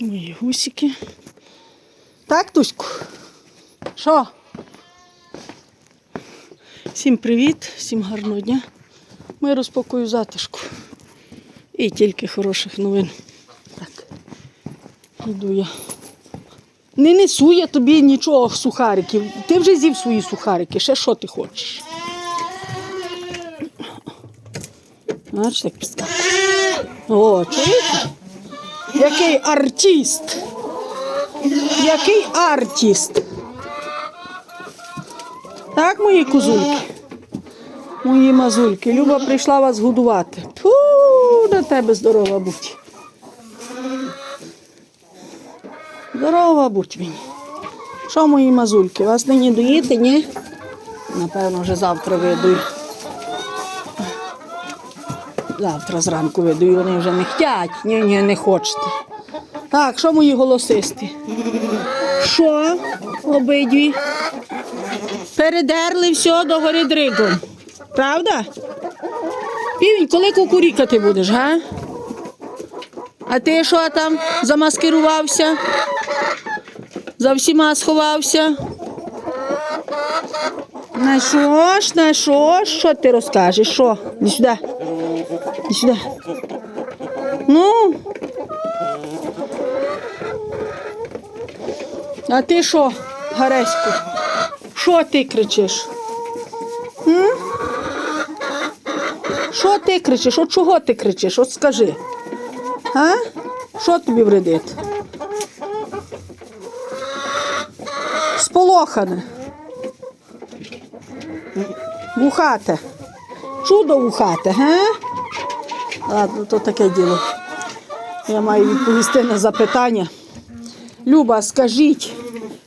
Мої гусики. Так, Туську? Що? Всім привіт, всім гарного дня. Ми розпакую затишку. І тільки хороших новин. Так. Іду я. Не несу я тобі нічого сухариків. Ти вже з'їв свої сухарики. Ще що ти хочеш? Бачиш, так підскакує. О, чуєте? Який артист. Який артист. Так, мої козульки. Мої мазульки. Люба прийшла вас годувати. Фу, на тебе здорова будь. Здорова будь мені. Що, мої мазульки, вас нині доїти, ні? Напевно, вже завтра видую. Завтра зранку видую, вони вже не хотять. Ні, ні, не хочете. Так, що мої голосисті? Що? Обидві? Передерли все до гори дригом. Правда? Півень, коли кукурікати будеш, га? А ти що там замаскирувався? За всіма сховався? На що ж, на що ж? Що ти розкажеш? Що? Іди сюди. Іди сюди. Ну. А ти що, Гаресько? Що ти кричиш? Що ти кричиш? От чого ти кричиш? От скажи. А? Що тобі вредить? Сполохане. Вухате. Чудо вухате, га? Ладно, то таке діло. Я маю відповісти на запитання. Люба, скажіть,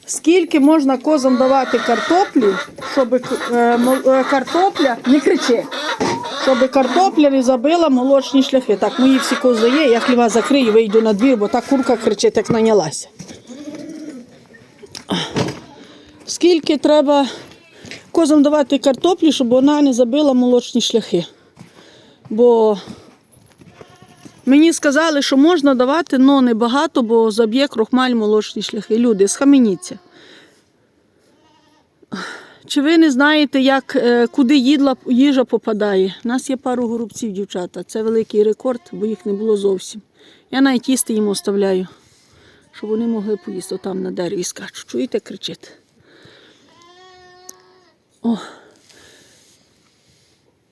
скільки можна козам давати картоплі, щоб е, е, картопля, не кричи, щоб картопля не забила молочні шляхи. Так, мої всі кози є, я хліва закрию, вийду на двір, бо та курка кричить, як нанялася. Скільки треба козам давати картоплі, щоб вона не забила молочні шляхи? Бо Мені сказали, що можна давати, але не багато, бо заб'є крохмаль молочні шляхи. Люди, схаменіться. Чи ви не знаєте, як, е, куди їдла, їжа попадає? У нас є пару горобців, дівчата. Це великий рекорд, бо їх не було зовсім. Я навіть їсти їм оставляю, щоб вони могли поїсти там на дереві скачуть. Чуєте, кричить? О.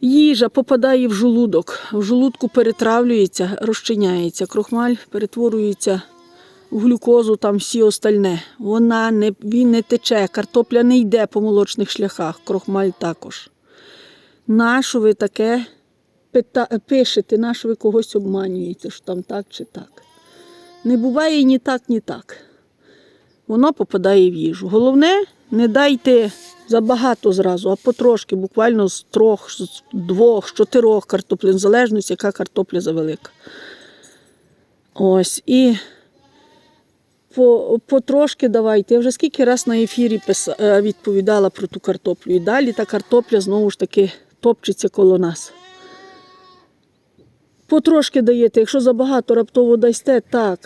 Їжа попадає в желудок, в желудку перетравлюється, розчиняється, крохмаль перетворюється в глюкозу, там всі остальне. Вона не, він не тече, картопля не йде по молочних шляхах, крохмаль також. Нащо ви таке пита, пишете, нащо ви когось обманюєте, що там так чи так? Не буває ні так, ні так. Воно попадає в їжу. Головне, не дайте забагато зразу, а потрошки, буквально з трьох, з двох, з чотирьох картоплин, в залежності, яка картопля завелика. Ось. І по, потрошки давайте. Я вже скільки раз на ефірі пис- е, відповідала про ту картоплю. І далі та картопля знову ж таки топчеться коло нас. Потрошки даєте, якщо забагато раптово дасте, так.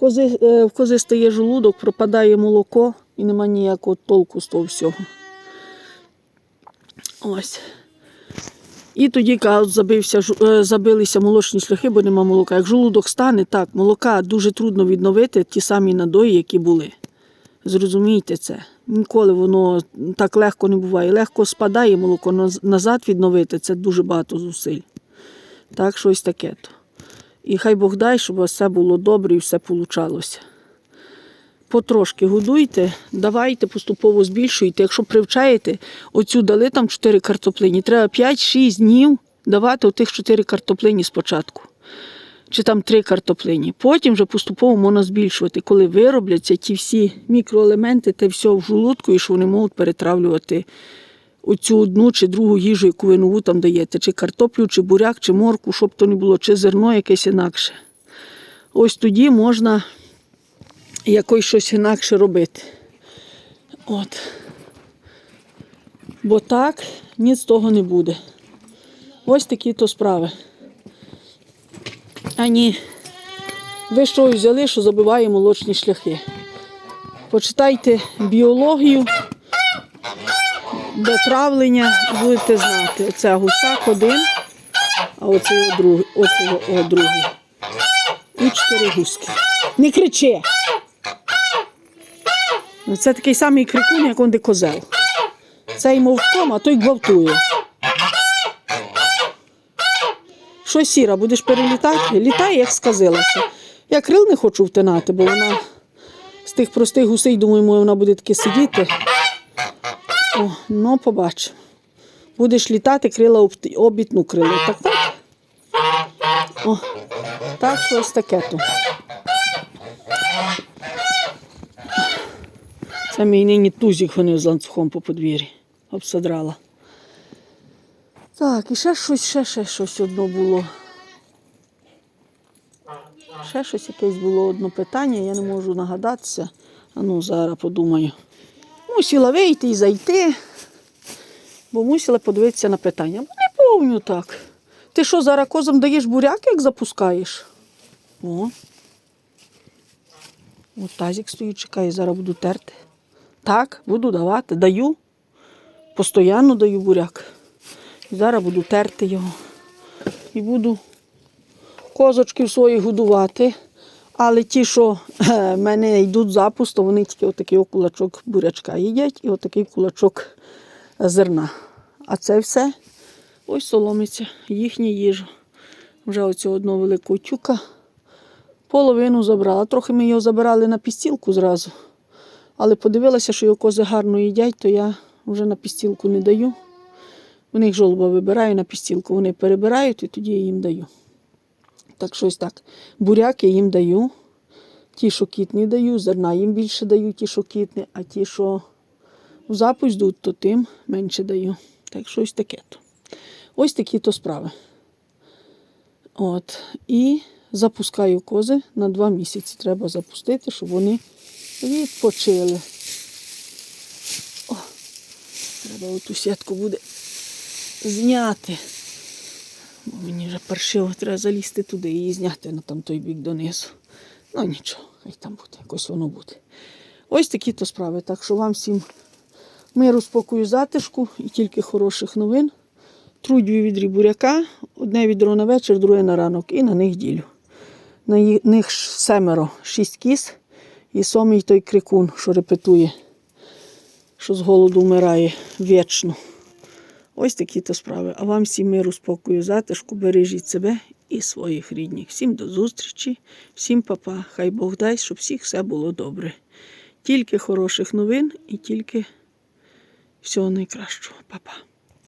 Кози, е, в кози стає желудок, пропадає молоко і нема ніякого толку з того всього. Ось. І тоді забився, е, забилися молочні шляхи, бо нема молока. Як желудок стане, так, молока дуже трудно відновити ті самі надої, які були. Зрозумійте це. Ніколи воно так легко не буває. Легко спадає молоко, назад відновити це дуже багато зусиль. Так, щось таке. то. І хай Бог дай, щоб все було добре і все получалося. Потрошки годуйте, давайте, поступово збільшуйте. Якщо привчаєте, оцю дали там 4 картоплині, треба 5-6 днів давати отих 4 картоплині спочатку. Чи там 3 картоплині. Потім вже поступово можна збільшувати, коли виробляться ті всі мікроелементи, те все в желудку, і що вони можуть перетравлювати оцю одну чи другу їжу, яку ви нову там даєте, чи картоплю, чи буряк, чи морку, щоб то не було, чи зерно якесь інакше. Ось тоді можна якось щось інакше робити. От. Бо так ні з того не буде. Ось такі то справи. Ані Ви що взяли, що забиває молочні шляхи? Почитайте біологію, де травлення, будете знати. Оце гусак один, а оце другий. Оце другий. І чотири гуски. Не кричи! Це такий самий крикун, як он де козел. Цей мовком, а той гвалтує. Що сіра, будеш перелітати? Літай, як сказилася. Я крил не хочу втинати, бо вона з тих простих гусей, думаю, вона буде таки сидіти. О, ну, побачимо. Будеш літати, крила обітну крило. Так, так? О, так, щось таке то. Це мій нині тузик ходив з ланцюгом по подвір'ї. Обсадрала. Так, і ще щось, ще, ще щось одно було. Ще щось якесь було одне питання, я не можу нагадатися. А ну, зараз подумаю. Мусила вийти і зайти, бо мусила подивитися на питання. Бо Не помню так. Ти що, зараз козам даєш буряк, як запускаєш? О. От тазик стоїть, чекає, зараз буду терти. Так, буду давати. Даю. Постоянно даю буряк. І зараз буду терти його. І буду козочків своїх годувати. Але ті, що е, в мене йдуть запуск, то вони тільки отакий кулачок бурячка їдять і отакий кулачок зерна. А це все ось соломиця, їхня їжа. Вже оцього одного великого тюка половину забрала. Трохи ми його забирали на пістілку зразу. Але подивилася, що його кози гарно їдять, то я вже на пістілку не даю. У них жолоба вибираю на пістілку, вони перебирають і тоді я їм даю. Так щось так. Буряк я їм даю. Ті, що кітні даю, зерна їм більше даю, ті, що кітні, а ті, що в запуск йдуть, то тим менше даю. Так щось таке то. Ось такі то справи. От. І запускаю кози на два місяці. Треба запустити, щоб вони відпочили. О, треба оту сітку буде зняти. Мені вже паршиво треба залізти туди і зняти на там той бік донизу. Ну нічого, хай там буде, якось воно буде. Ось такі то справи. Так що вам всім миру, спокою, затишку і тільки хороших новин. Тру відрі буряка, одне відро на вечір, друге на ранок, і на них ділю. На них семеро, шість кіз і сомий той крикун, що репетує, що з голоду вмирає вічно. Ось такі то справи. А вам всім миру, спокою, затишку, бережіть себе і своїх рідних. Всім до зустрічі, всім папа. Хай Бог дасть, щоб всіх все було добре. Тільки хороших новин і тільки всього найкращого. Па-па.